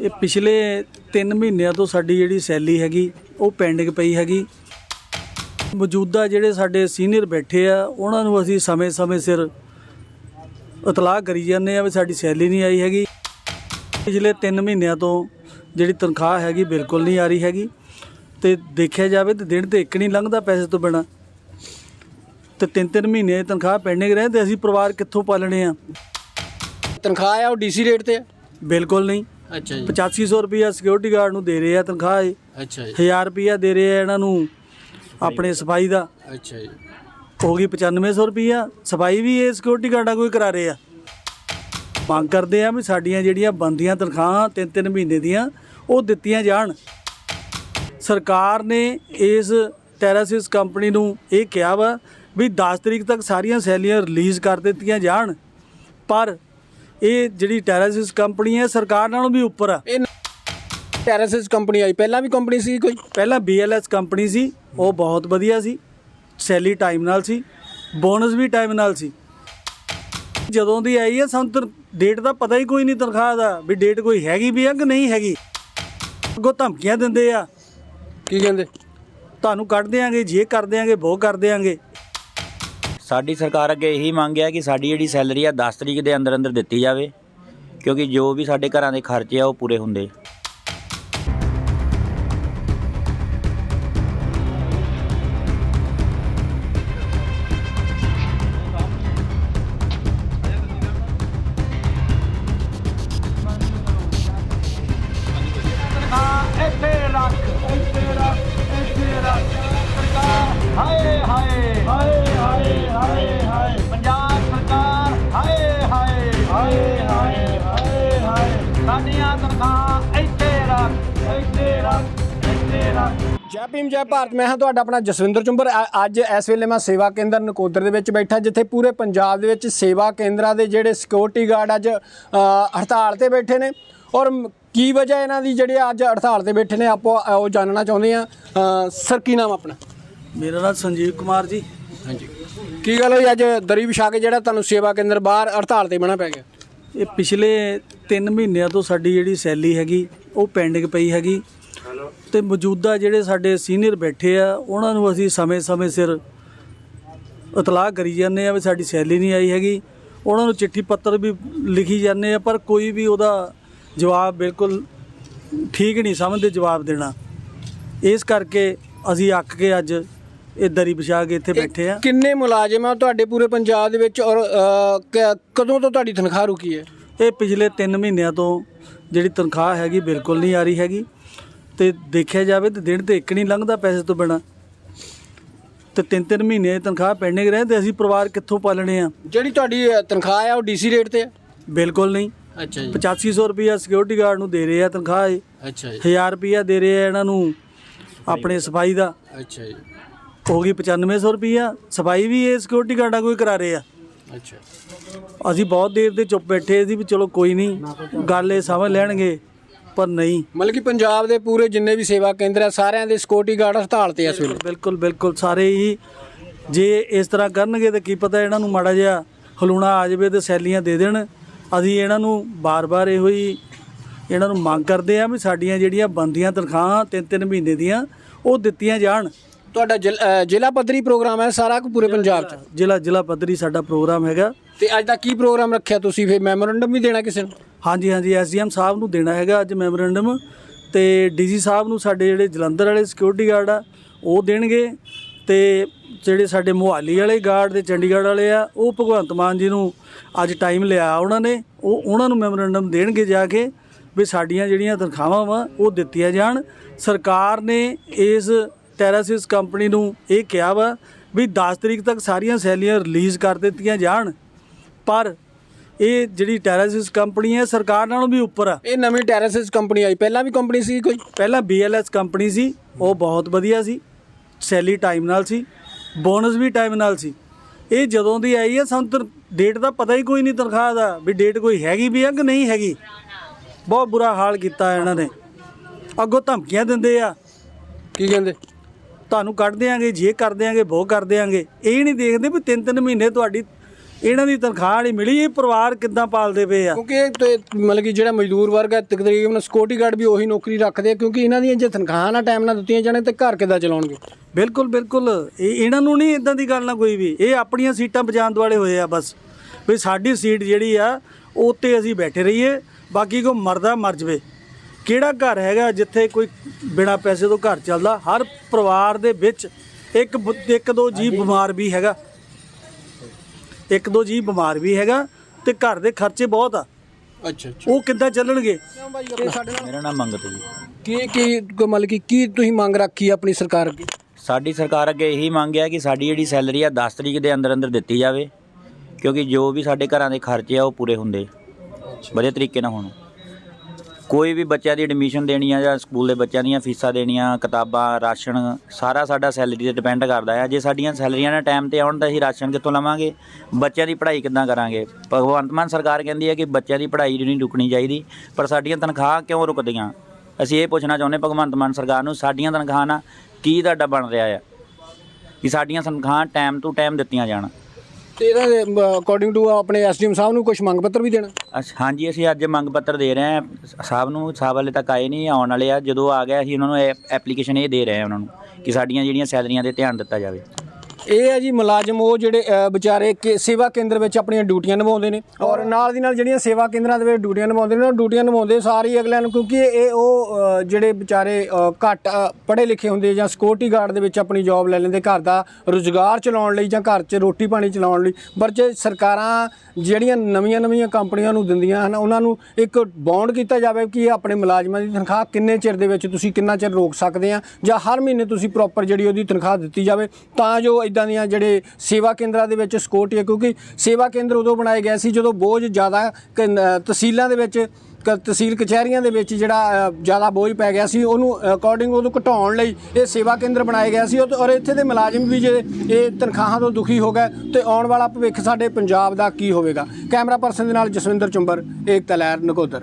ਇਹ ਪਿਛਲੇ 3 ਮਹੀਨਿਆਂ ਤੋਂ ਸਾਡੀ ਜਿਹੜੀ ਸੈਲੀ ਹੈਗੀ ਉਹ ਪੈਂਡਿੰਗ ਪਈ ਹੈਗੀ। ਮੌਜੂਦਾ ਜਿਹੜੇ ਸਾਡੇ ਸੀਨੀਅਰ ਬੈਠੇ ਆ ਉਹਨਾਂ ਨੂੰ ਅਸੀਂ ਸਮੇਂ-ਸਮੇਂ ਸਿਰ ਇਤਲਾਹ ਕਰੀ ਜਾਂਦੇ ਆ ਵੀ ਸਾਡੀ ਸੈਲੀ ਨਹੀਂ ਆਈ ਹੈਗੀ। ਪਿਛਲੇ 3 ਮਹੀਨਿਆਂ ਤੋਂ ਜਿਹੜੀ ਤਨਖਾਹ ਹੈਗੀ ਬਿਲਕੁਲ ਨਹੀਂ ਆ ਰਹੀ ਹੈਗੀ। ਤੇ ਦੇਖਿਆ ਜਾਵੇ ਤੇ ਦਿਨ ਤੇ ਇੱਕ ਨਹੀਂ ਲੰਘਦਾ ਪੈਸੇ ਤੋਂ ਬਿਨਾ। ਤੇ 3-3 ਮਹੀਨੇ ਦੀ ਤਨਖਾਹ ਪੈਂਡਿੰਗ ਰਹੇ ਤੇ ਅਸੀਂ ਪਰਿਵਾਰ ਕਿੱਥੋਂ ਪਾਲਣੇ ਆ? ਤਨਖਾਹ ਆ ਉਹ ਡੀਸੀ ਰੇਟ ਤੇ ਆ? ਬਿਲਕੁਲ ਨਹੀਂ। ਅੱਛਾ 8500 ਰੁਪਿਆ ਸਿਕਿਉਰਿਟੀ ਗਾਰਡ ਨੂੰ ਦੇ ਰਹੇ ਆ ਤਨਖਾਹ ਇਹ। ਅੱਛਾ 1000 ਰੁਪਿਆ ਦੇ ਰਹੇ ਆ ਇਹਨਾਂ ਨੂੰ ਆਪਣੇ ਸਫ਼ਾਈ ਦਾ। ਅੱਛਾ ਜੀ। ਹੋ ਗਈ 9500 ਰੁਪਿਆ ਸਫ਼ਾਈ ਵੀ ਇਹ ਸਿਕਿਉਰਿਟੀ ਗਾਰਡਾਂ ਕੋਈ ਕਰਾ ਰਹੇ ਆ। ਮੰਗ ਕਰਦੇ ਆ ਵੀ ਸਾਡੀਆਂ ਜਿਹੜੀਆਂ ਬੰਦੀਆਂ ਤਨਖਾਹਾਂ ਤਿੰਨ ਤਿੰਨ ਮਹੀਨੇ ਦੀਆਂ ਉਹ ਦਿੱਤੀਆਂ ਜਾਣ। ਸਰਕਾਰ ਨੇ ਇਸ ਟੈਰਾਸਿਸ ਕੰਪਨੀ ਨੂੰ ਇਹ ਕਿਹਾ ਵਾ ਵੀ 10 ਤਰੀਕ ਤੱਕ ਸਾਰੀਆਂ ਸੈਲੀਆਂ ਰਿਲੀਜ਼ ਕਰ ਦਿੱਤੀਆਂ ਜਾਣ। ਪਰ ਇਹ ਜਿਹੜੀ ਟੈਰਾਸਿਸ ਕੰਪਨੀ ਹੈ ਸਰਕਾਰ ਨਾਲੋਂ ਵੀ ਉੱਪਰ ਆ। ਇਹ ਟੈਰਾਸਿਸ ਕੰਪਨੀ ਆਈ। ਪਹਿਲਾਂ ਵੀ ਕੰਪਨੀ ਸੀ ਕੋਈ? ਪਹਿਲਾਂ BLS ਕੰਪਨੀ ਸੀ ਉਹ ਬਹੁਤ ਵਧੀਆ ਸੀ ਸੈਲੀ ਟਾਈਮ ਨਾਲ ਸੀ ਬੋਨਸ ਵੀ ਟਾਈਮ ਨਾਲ ਸੀ। ਜਦੋਂ ਦੀ ਆਈ ਹੈ ਸਾਨੂੰ ਡੇਟ ਦਾ ਪਤਾ ਹੀ ਕੋਈ ਨਹੀਂ ਤਨਖਾਹ ਦਾ ਵੀ ਡੇਟ ਕੋਈ ਹੈਗੀ ਵੀ ਆ ਕਿ ਨਹੀਂ ਹੈਗੀ। ਅੱਗੋਂ ਧਮਕੀਆਂ ਦਿੰਦੇ ਆ। ਕੀ ਕਹਿੰਦੇ? ਤੁਹਾਨੂੰ ਕੱਢ ਦਿਆਂਗੇ ਜੇ ਕਰ ਦਿਆਂਗੇ ਉਹ ਕਰ ਦਿਆਂਗੇ। ਸਾਡੀ ਸਰਕਾਰ ਅੱਗੇ ਇਹੀ ਮੰਗ ਹੈ ਕਿ ਸਾਡੀ ਜਿਹੜੀ ਸੈਲਰੀ ਆ 10 ਤਰੀਕ ਦੇ ਅੰਦਰ ਅੰਦਰ ਦਿੱਤੀ ਜਾਵੇ, ਕਿਉਂਕਿ ਜੋ ਵੀ ਸਾਡੇ ਘਰਾਂ ਦੇ ਖਰਚੇ ਆ ਉਹ ਪੂਰੇ ਹੁੰਦੇ। ਜੈ ਭੀਮ ਜੈ ਭਾਰਤ। ਮੈਂ ਹਾਂ ਤੁਹਾਡਾ ਆਪਣਾ ਜਸਵਿੰਦਰ ਚੁੰਬਰ। ਅੱਜ ਇਸ ਵੇਲੇ ਮੈਂ ਸੇਵਾ ਕੇਂਦਰ ਨਕੋਦਰ ਦੇ ਵਿੱਚ ਬੈਠਾ ਜਿੱਥੇ ਪੂਰੇ ਪੰਜਾਬ ਦੇ ਵਿੱਚ ਸੇਵਾ ਕੇਂਦਰਾਂ ਦੇ ਜਿਹੜੇ ਸਿਕਿਉਰਿਟੀ ਗਾਰਡ ਅੱਜ ਹੜਤਾਲ ਤੇ ਬੈਠੇ ਨੇ। ਔਰ ਕੀ ਵਜ੍ਹਾ ਇਹਨਾਂ ਦੀ ਜਿਹੜੇ ਅੱਜ ਹੜਤਾਲ ਤੇ ਬੈਠੇ ਨੇ ਆਪੋ ਉਹ ਜਾਣਨਾ ਚਾਹੁੰਦੇ ਆ ਸਰ ਕੀ ਨਾਮ ਆਪਣਾ? ਮੇਰਾ ਨਾਮ ਸੰਜੀਵ ਕੁਮਾਰ ਜੀ। ਹਾਂਜੀ। ਕੀ ਗੱਲ ਹੋਈ ਅੱਜ? ਦਰੀ ਵਿਛਾ ਕੇ ਜਿਹੜਾ ਤੁਹਾਨੂੰ ਸੇਵਾ ਕੇਂਦਰ ਬਾਹਰ ਹੜਤਾਲ ਤੇ ਬਣਾ ਪੈ ਗਿਆ। ਇਹ ਪਿਛਲੇ 3 ਮਹੀਨਿਆਂ ਤੋਂ ਸਾਡੀ ਜਿਹੜੀ ਸੈਲੀ ਹੈਗੀ ਉਹ ਪੈਂਡਿੰਗ ਪਈ ਹੈਗੀ। ਤੇ ਮੌਜੂਦਾ ਜਿਹੜੇ ਸਾਡੇ ਸੀਨੀਅਰ ਬੈਠੇ ਆ ਉਹਨਾਂ ਨੂੰ ਅਸੀਂ ਸਮੇਂ-ਸਮੇਂ ਸਿਰ ਇਤਲਾਹ ਕਰੀ ਜਾਂਦੇ ਆ ਵੀ ਸਾਡੀ ਸੈਲੀ ਨਹੀਂ ਆਈ ਹੈਗੀ। ਉਹਨਾਂ ਨੂੰ ਚਿੱਠੀ ਪੱਤਰ ਵੀ ਲਿਖੀ ਜਾਂਦੇ ਆ ਪਰ ਕੋਈ ਵੀ ਉਹਦਾ ਜਵਾਬ ਬਿਲਕੁਲ ਠੀਕ ਨਹੀਂ ਸਮਝਦੇ ਜਵਾਬ ਦੇਣਾ। ਇਸ ਕਰਕੇ ਅਸੀਂ ਅੱਕ ਕੇ ਅੱਜ ਇਹ ਦਰੀ ਵਿਛਾ ਕੇ ਇੱਥੇ ਬੈਠੇ ਆ। ਕਿੰਨੇ ਮੁਲਾਜ਼ਮ ਆ ਤੁਹਾਡੇ ਪੂਰੇ ਪੰਜਾਬ ਦੇ ਵਿੱਚ ਔਰ ਕਦੋਂ ਤੋਂ ਤੁਹਾਡੀ ਤਨਖਾਹ ਰੁਕੀ ਹੈ? ਇਹ ਪਿਛਲੇ 3 ਮਹੀਨਿਆਂ ਤੋਂ ਜਿਹੜੀ ਤਨਖਾਹ ਹੈਗੀ ਬਿਲਕੁਲ ਨਹੀਂ ਆ ਰਹੀ ਹੈਗੀ। ਤੇ ਦੇਖਿਆ ਜਾਵੇ ਤੇ ਦਿਨ ਤੇ ਇੱਕ ਨਹੀਂ ਲੰਘਦਾ ਪੈਸੇ ਤੋਂ ਬਿਨਾ। ਤੇ 3-3 ਮਹੀਨੇ ਦੀ ਤਨਖਾਹ ਪੈਂਡਿੰਗ ਰਹੇ ਤੇ ਅਸੀਂ ਪਰਿਵਾਰ ਕਿੱਥੋਂ ਪਾਲਣੇ ਆ? ਜਿਹੜੀ ਤੁਹਾਡੀ ਅ, ਤਨਖਾਹ ਆ ਉਹ ਡੀਸੀ ਰੇਟ ਤੇ ਆ? ਬਿਲਕੁਲ ਨਹੀਂ। ਅੱਛਾ ਜੀ। 8500 ਰੁਪਿਆ ਸਿਕਿਉਰਿਟੀ ਗਾਰਡ ਨੂੰ ਦੇ ਰਹੇ ਆ ਤਨਖਾਹ ਇਹ। ਅੱਛਾ ਜੀ। 1000 ਰੁਪਿਆ ਦੇ ਰਹੇ ਆ ਇਹਨਾਂ ਨੂੰ ਆਪਣੇ ਸਫ਼ਾਈ ਦਾ। ਅੱਛਾ ਜੀ। ਹੋ ਗਈ 9500 ਰੁਪਿਆ ਸਫ਼ਾਈ ਵੀ ਇਹ ਸਿਕਿਉਰਿਟੀ ਗਾਰਡਾਂ ਕੋਈ ਕਰਾ ਰਹੇ ਆ। ਅੱਛਾ। ਅਸੀਂ ਬਹੁਤ ਦੇਰ ਦੇ ਚੁੱਪ ਬੈਠੇ ਸੀ ਵੀ ਚਲੋ ਕੋਈ ਨਹੀਂ। ਗੱਲ ਇਹ ਸਮਝ ਲੈਣਗੇ। ਪਰ ਨਹੀਂ। ਮਤਲਬ ਕਿ ਪੰਜਾਬ ਦੇ ਪੂਰੇ ਜਿੰਨੇ ਵੀ ਸੇਵਾ ਕੇਂਦਰ ਆ ਸਾਰਿਆਂ ਦੇ ਸਿਕਿਉਰਿਟੀ ਗਾਰਡ ਹੜਤਾਲ ਤੇ ਆ ਇਸ ਵੇਲੇ। ਬਿਲਕੁਲ ਬਿਲਕੁਲ ਸਾਰੇ ਹੀ ਜੇ ਇਸ ਤਰ੍ਹਾਂ ਕਰਨਗੇ ਤਾਂ ਕੀ ਪਤਾ ਇਹਨਾਂ ਨੂੰ ਮਾੜਾ ਜਿਹਾ ਹਲੂਣਾ ਆ ਜਾਵੇ ਤੇ ਸੈਲੀਆਂ ਦੇ ਦੇਣ। ਅਸੀਂ ਇਹਨਾਂ ਨੂੰ ਬਾਰ-ਬਾਰ ਇਹੋ ਹੀ ਇਹਨਾਂ ਨੂੰ ਮੰਗ ਕਰਦੇ ਆ ਵੀ ਸਾਡੀਆਂ ਜਿਹੜੀਆਂ ਬੰਦੀਆਂ ਤਨਖਾਹਾਂ ਤਿੰਨ ਤਿੰਨ ਮਹੀਨੇ ਦੀਆਂ ਉਹ ਦਿੱਤੀਆਂ ਜਾਣ। ਤੁਹਾਡਾ ਜ਼ਿਲ- ਅ, ਜ਼ਿਲ੍ਹਾ ਪੱਧਰੀ ਪ੍ਰੋਗਰਾਮ ਹੈ ਸਾਰਾ ਕੁ ਪੂਰੇ ਪੰਜਾਬ 'ਚ? ਜ਼ਿਲ੍ਹਾ ਜ਼ਿਲ੍ਹਾ ਪੱਧਰੀ ਸਾਡਾ ਪ੍ਰੋਗਰਾਮ ਹੈਗਾ। ਤੇ ਅੱਜ ਦਾ ਕੀ ਪ੍ਰੋਗਰਾਮ ਰੱਖਿਆ ਤੁਸੀਂ? ਫਿਰ ਮੈਮੋਰੰਡਮ ਵੀ ਦੇਣਾ ਕਿਸੇ ਨੂੰ? ਹਾਂਜੀ ਹਾਂਜੀ ਐਸਡੀਐਮ ਸਾਹਿਬ ਨੂੰ ਦੇਣਾ ਹੈਗਾ ਅੱਜ ਮੈਮੋਰੈਂਡਮ। ਤੇ ਡੀਜੀ ਸਾਹਿਬ ਨੂੰ ਸਾਡੇ ਜਿਹੜੇ ਜਲੰਧਰ ਵਾਲੇ ਸਿਕਿਉਰਿਟੀ ਗਾਰਡ ਆ ਉਹ ਦੇਣਗੇ। ਤੇ ਜਿਹੜੇ ਸਾਡੇ ਮੁਹਾਲੀ ਵਾਲੇ ਗਾਰਡ ਤੇ ਚੰਡੀਗੜ੍ਹ ਵਾਲੇ ਆ ਉਹ ਭਗਵੰਤ ਮਾਨ ਜੀ ਨੂੰ ਅੱਜ ਟਾਈਮ ਲਿਆ ਉਹਨਾਂ ਨੇ। ਉਹ ਉਹਨਾਂ ਨੂੰ ਮੈਮੋਰੈਂਡਮ ਦੇਣਗੇ ਜਾ ਕੇ ਵੀ ਸਾਡੀਆਂ ਜਿਹੜੀਆਂ ਤਨਖਾਹਾਂ ਵਾ ਉਹ ਦਿੱਤੀਆਂ ਜਾਣ। ਸਰਕਾਰ ਨੇ ਇਸ ਟੈਰਾਸਿਸ ਕੰਪਨੀ ਨੂੰ ਇਹ ਕਿਹਾ ਵਾ ਵੀ 10 ਤਰੀਕ ਤੱਕ ਸਾਰੀਆਂ ਸੈਲੀਆਂ ਰਿਲੀਜ਼ ਕਰ ਦਿੱਤੀਆਂ ਜਾਣ। ਪਰ ਇਹ ਜਿਹੜੀ ਟੈਰਾਸਿਸ ਕੰਪਨੀ ਹੈ ਸਰਕਾਰ ਨਾਲੋਂ ਵੀ ਉੱਪਰ ਆ। ਇਹ ਨਵੀਂ ਟੈਰਾਸਿਸ ਕੰਪਨੀ ਆਈ। ਪਹਿਲਾਂ ਵੀ ਕੰਪਨੀ ਸੀ ਕੋਈ? ਪਹਿਲਾਂ BLS ਕੰਪਨੀ ਸੀ ਉਹ ਬਹੁਤ ਵਧੀਆ ਸੀ ਸੈਲੀ ਟਾਈਮ ਨਾਲ ਸੀ ਬੋਨਸ ਵੀ ਟਾਈਮ ਨਾਲ ਸੀ। ਇਹ ਜਦੋਂ ਦੀ ਆਈ ਹੈ ਸਾਨੂੰ ਡੇਟ ਦਾ ਪਤਾ ਹੀ ਕੋਈ ਨਹੀਂ ਤਨਖਾਹ ਦਾ ਵੀ ਡੇਟ ਕੋਈ ਹੈਗੀ ਵੀ ਆ ਕਿ ਨਹੀਂ ਹੈਗੀ। ਬਹੁਤ ਬੁਰਾ ਹਾਲ ਕੀਤਾ ਇਹਨਾਂ ਨੇ। ਅੱਗੋਂ ਧਮਕੀਆਂ ਦਿੰਦੇ ਆ। ਕੀ ਕਹਿੰਦੇ? ਤੁਹਾਨੂੰ ਕੱਢ ਦਿਆਂਗੇ ਜੇ ਕਰ ਦਿਆਂਗੇ ਉਹ ਕਰ ਦਿਆਂਗੇ। ਇਹ ਨਹੀਂ ਦੇਖਦੇ ਵੀ ਤਿੰਨ ਤਿੰਨ ਮਹੀਨੇ ਤੁਹਾਡੀ ਇਹਨਾਂ ਦੀ ਤਨਖਾਹ ਨਹੀਂ ਮਿਲੀ ਇਹ ਪਰਿਵਾਰ ਕਿੱਦਾਂ ਪਾਲਦੇ ਪਏ ਆ? ਕਿਉਂਕਿ ਇਹ ਤੇ ਮਤਲਬ ਕਿ ਜਿਹੜਾ ਮਜ਼ਦੂਰ ਵਰਗ ਹੈ ਤਕਰੀਬਨ ਸਿਕਿਉਰਿਟੀ ਗਾਰਡ ਵੀ ਉਹੀ ਨੌਕਰੀ ਰੱਖਦੇ ਆ ਕਿਉਂਕਿ ਇਹਨਾਂ ਦੀਆਂ ਜੇ ਤਨਖਾਹਾਂ ਨਾ ਟਾਈਮ ਨਾਲ ਦਿੱਤੀਆਂ ਜਾਣ ਤੇ ਘਰ ਕਿੱਦਾਂ ਚਲਾਉਣਗੇ? ਬਿਲਕੁਲ ਬਿਲਕੁਲ। ਇਹ ਇਹਨਾਂ ਨੂੰ ਨਹੀਂ ਇਦਾਂ ਦੀ ਗੱਲ ਨਾ ਕੋਈ ਵੀ। ਇਹ ਆਪਣੀਆਂ ਸੀਟਾਂ ਬਚਾਉਣ ਵਾਲੇ ਹੋਏ ਆ ਬਸ। ਵੀ ਸਾਡੀ ਸੀਟ ਜਿਹੜੀ ਆ ਉਹ ਤੇ ਅਸੀਂ ਬੈਠੇ ਰਹੀਏ ਬਾਕੀ ਕੋ ਮਰਦਾ ਮਰ ਜਵੇ। ਕਿਹੜਾ ਘਰ ਹੈਗਾ ਜਿੱਥੇ ਕੋਈ ਬਿਨਾ ਪੈਸੇ ਤੋਂ ਘਰ ਚੱਲਦਾ? ਹਰ ਪਰਿਵਾਰ ਦੇ ਵਿੱਚ ਇੱਕ ਬ- ਇੱਕ ਦੋ ਜੀ ਬਿਮਾਰ ਵੀ ਹੈਗਾ। ਇੱਕ ਦੋ ਜੀ ਬਿਮਾਰ ਵੀ ਹੈਗਾ ਤੇ ਘਰ ਦੇ ਖਰਚੇ ਬਹੁਤ ਆ। ਅੱਛਾ ਅੱਛਾ। ਉਹ ਕਿੱਦਾਂ ਚੱਲਣਗੇ? ਸਾਡੇ ਨਾਲ? ਮੇਰਾ ਨਾਮ ਮੰਗਤ ਜੀ। ਕੀ ਕੀ ਕੋਈ ਮਤਲਬ ਕਿ ਕੀ ਤੁਸੀਂ ਮੰਗ ਰੱਖੀ ਆ ਆਪਣੀ ਸਰਕਾਰ ਅੱਗੇ? ਸਾਡੀ ਸਰਕਾਰ ਅੱਗੇ ਇਹੀ ਮੰਗ ਹੈ ਕਿ ਸਾਡੀ ਜਿਹੜੀ ਸੈਲਰੀ ਆ 10 ਤਰੀਕ ਦੇ ਅੰਦਰ ਅੰਦਰ ਦਿੱਤੀ ਜਾਵੇ। ਕਿਉਂਕਿ ਜੋ ਵੀ ਸਾਡੇ ਘਰਾਂ ਦੇ ਖਰਚੇ ਆ ਉਹ ਪੂਰੇ ਹੁੰਦੇ। ਵਧੀਆ ਤਰੀਕੇ ਨਾਲ ਹੋਣ। ਕੋਈ ਵੀ ਬੱਚਿਆਂ ਦੀ ਐਡਮਿਸ਼ਨ ਦੇਣੀ ਆ ਜਾਂ ਸਕੂਲ ਦੇ ਬੱਚਿਆਂ ਦੀਆਂ ਫੀਸਾਂ ਦੇਣੀਆਂ, ਕਿਤਾਬਾਂ, ਰਾਸ਼ਨ, ਸਾਰਾ ਸਾਡਾ ਸੈਲਰੀ ਤੇ ਡਿਪੈਂਡ ਕਰਦਾ ਹੈ ਜੇ ਸਾਡੀਆਂ ਸੈਲਰੀਆਂ ਨਾ ਟਾਈਮ ਤੇ ਆਉਣ ਤਾਂ ਅਸੀਂ ਰਾਸ਼ਨ ਕਿੱਥੋਂ ਲਵਾਂਗੇ? ਬੱਚਿਆਂ ਦੀ ਪੜ੍ਹਾਈ ਕਿੱਦਾਂ ਕਰਾਂਗੇ? ਭਗਵੰਤ ਮਾਨ ਸਰਕਾਰ ਕਹਿੰਦੀ ਹੈ ਕਿ ਬੱਚਿਆਂ ਦੀ ਪੜ੍ਹਾਈ ਨਹੀਂ ਰੁਕਣੀ ਚਾਹੀਦੀ, ਪਰ ਸਾਡੀਆਂ ਤਨਖਾਹਾਂ ਕਿਉਂ ਰੁਕਦੀਆਂ? ਅਸੀਂ ਇਹ ਪੁੱਛਣਾ ਚਾਹੁੰਦੇ ਭਗਵੰਤ ਮਾਨ ਸਰਕਾਰ ਨੂੰ, ਸਾਡੀਆਂ ਤਨਖਾਹਾਂ ਨਾਲ ਕੀ ਤੁਹਾਡਾ ਬਣ ਰਿਹਾ ਆ? ਕਿ ਸਾਡੀਆਂ ਤਨਖਾਹਾਂ ਟਾਈਮ ਟੂ ਟਾਈਮ ਦਿੱਤੀਆਂ ਜਾਣ। ਤੇ ਦੇ ਅਕੋਰਡਿੰਗ ਟੂ ਆਪਣੇ ਐਸਡੀਐਮ ਸਾਹਿਬ ਨੂੰ ਕੁਝ ਮੰਗ ਪੱਤਰ ਵੀ ਦੇਣਾ। ਅੱਛਾ ਹਾਂਜੀ, ਅਸੀਂ ਅੱਜ ਮੰਗ ਪੱਤਰ ਦੇ ਰਹੇ ਹਾਂ। ਸਾਹਿਬ ਨੂੰ, ਸਾਹਿਬ ਵਾਲੇ ਤੱਕ ਆਏ ਨਹੀਂ, ਆਉਣ ਵਾਲੇ ਆ। ਜਦੋਂ ਆ ਗਿਆ, ਅਸੀਂ ਉਹਨਾਂ ਨੂੰ ਐਪਲੀਕੇਸ਼ਨ ਇਹ ਦੇ ਰਹੇ ਹਾਂ ਉਹਨਾਂ ਨੂੰ ਕਿ ਸਾਡੀਆਂ ਜਿਹੜੀਆਂ ਸੈਲਰੀਆਂ ਤੇ ਧਿਆਨ ਦਿੱਤਾ ਜਾਵੇ। ਇਹ ਹੈ ਜੀ ਮੁਲਾਜ਼ਮ ਉਹ ਜਿਹੜੇ ਵਿਚਾਰੇ ਕਿ ਸੇਵਾ ਕੇਂਦਰ ਵਿੱਚ ਆਪਣੀਆਂ ਡਿਊਟੀਆਂ ਨਿਭਾਉਂਦੇ ਨੇ ਔਰ ਨਾਲ ਦੀ ਨਾਲ ਜਿਹੜੀਆਂ ਸੇਵਾ ਕੇਂਦਰਾਂ ਦੇ ਵਿੱਚ ਡਿਊਟੀਆਂ ਨਿਭਾਉਂਦੇ ਨੇ ਉਹ ਡਿਊਟੀਆਂ ਨਿਭਾਉਂਦੇ ਸਾਰੀ ਹੀ ਅਗਲਿਆਂ ਨੂੰ ਕਿਉਂਕਿ ਇਹ ਉਹ ਜਿਹੜੇ ਵਿਚਾਰੇ ਘੱਟ ਪੜ੍ਹੇ ਲਿਖੇ ਹੁੰਦੇ ਜਾਂ ਸਿਕਿਉਰਿਟੀ ਗਾਰਡ ਦੇ ਵਿੱਚ ਆਪਣੀ ਜੌਬ ਲੈ ਲੈਂਦੇ ਘਰ ਦਾ ਰੁਜ਼ਗਾਰ ਚਲਾਉਣ ਲਈ ਜਾਂ ਘਰ 'ਚ ਰੋਟੀ ਪਾਣੀ ਚਲਾਉਣ ਲਈ ਪਰ ਜੇ ਸਰਕਾਰਾਂ ਜਿਹੜੀਆਂ ਨਵੀਆਂ ਨਵੀਆਂ ਕੰਪਨੀਆਂ ਨੂੰ ਦਿੰਦੀਆਂ ਹਨ ਉਹਨਾਂ ਨੂੰ ਇੱਕ ਬੌਂਡ ਕੀਤਾ ਜਾਵੇ ਕਿ ਇਹ ਆਪਣੇ ਮੁਲਾਜ਼ਮਾਂ ਦੀ ਤਨਖਾਹ ਕਿੰਨੇ ਚਿਰ ਦੇ ਵਿੱਚ ਤੁਸੀਂ ਕਿੰਨਾ ਚਿਰ ਰੋਕ ਸਕਦੇ ਆ ਜਾਂ ਹਰ ਮਹੀਨੇ ਤੁਸੀਂ ਪ੍ਰੋਪਰ ਜਿਹੜੀ ਉਹਦੀ ਤਨਖਾਹ ਦਿੱਤੀ ਜਾਵੇ ਤਾਂ ਜੋ ਇਦਾਂ ਦੀਆਂ ਜਿਹੜੇ ਸੇਵਾ ਕੇਂਦਰਾਂ ਦੇ ਵਿੱਚ ਸਿਕਿਉਰਿਟੀ ਹੈ ਕਿਉਂਕਿ ਸੇਵਾ ਕੇਂਦਰ ਉਦੋਂ ਬਣਾਏ ਗਏ ਸੀ ਜਦੋਂ ਬੋਝ ਜ਼ਿਆਦਾ ਕ- ਤਹਿਸੀਲਾਂ ਦੇ ਵਿੱਚ, ਕ- ਤਹਿਸੀਲ ਕਚਹਿਰੀਆਂ ਦੇ ਵਿੱਚ ਜਿਹੜਾ ਜ਼ਿਆਦਾ ਬੋਝ ਪੈ ਗਿਆ ਸੀ, ਉਹਨੂੰ ਅਕੋਰਡਿੰਗ ਉਹਨੂੰ ਘਟਾਉਣ ਲਈ ਇਹ ਸੇਵਾ ਕੇਂਦਰ ਬਣਾਏ ਗਿਆ ਸੀ। ਉਹ ਔਰ ਇੱਥੇ ਦੇ ਮੁਲਾਜ਼ਮ ਵੀ ਜੇ ਇਹ ਤਨਖਾਹਾਂ ਤੋਂ ਦੁਖੀ ਹੋ ਗਏ, ਤੇ ਆਉਣ ਵਾਲਾ ਭਵਿੱਖ ਸਾਡੇ ਪੰਜਾਬ ਦਾ ਕੀ ਹੋਵੇਗਾ? ਕੈਮਰਾ ਪਰਸਨ ਦੇ ਨਾਲ ਜਸਵਿੰਦਰ ਚੁੰਬਰ, ਏਕਤਾ ਲਹਿਰ, ਨਕੋਦਰ।